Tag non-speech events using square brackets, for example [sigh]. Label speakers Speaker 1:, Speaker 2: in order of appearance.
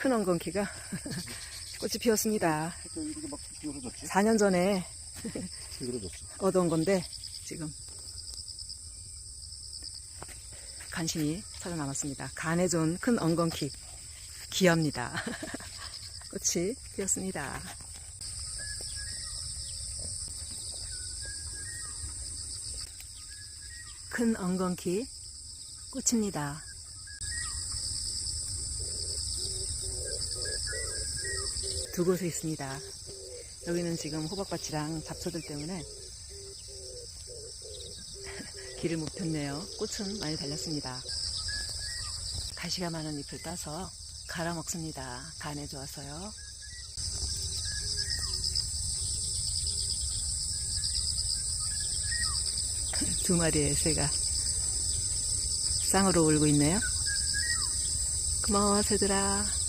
Speaker 1: 큰 엉겅퀴가 [laughs] 꽃이 피었습니다.
Speaker 2: 또 이렇게 막 기울어졌지?
Speaker 1: 4년 전에
Speaker 2: 기울어졌어.
Speaker 1: 얻어온 건데 지금 간신히 살아남았습니다. 간에 좋은 큰 엉겅퀴 귀합니다. [laughs] 꽃이 피었습니다. 큰 엉겅퀴 꽃입니다. 두 곳에 있습니다. 여기는 지금 호박밭이랑 잡초들 때문에 [laughs] 길을 못 폈네요. 꽃은 많이 달렸습니다. 가시가 많은 잎을 따서 갈아 먹습니다. 간에 좋아서요. [laughs] 두 마리의 새가 쌍으로 울고 있네요. 고마워, 새들아.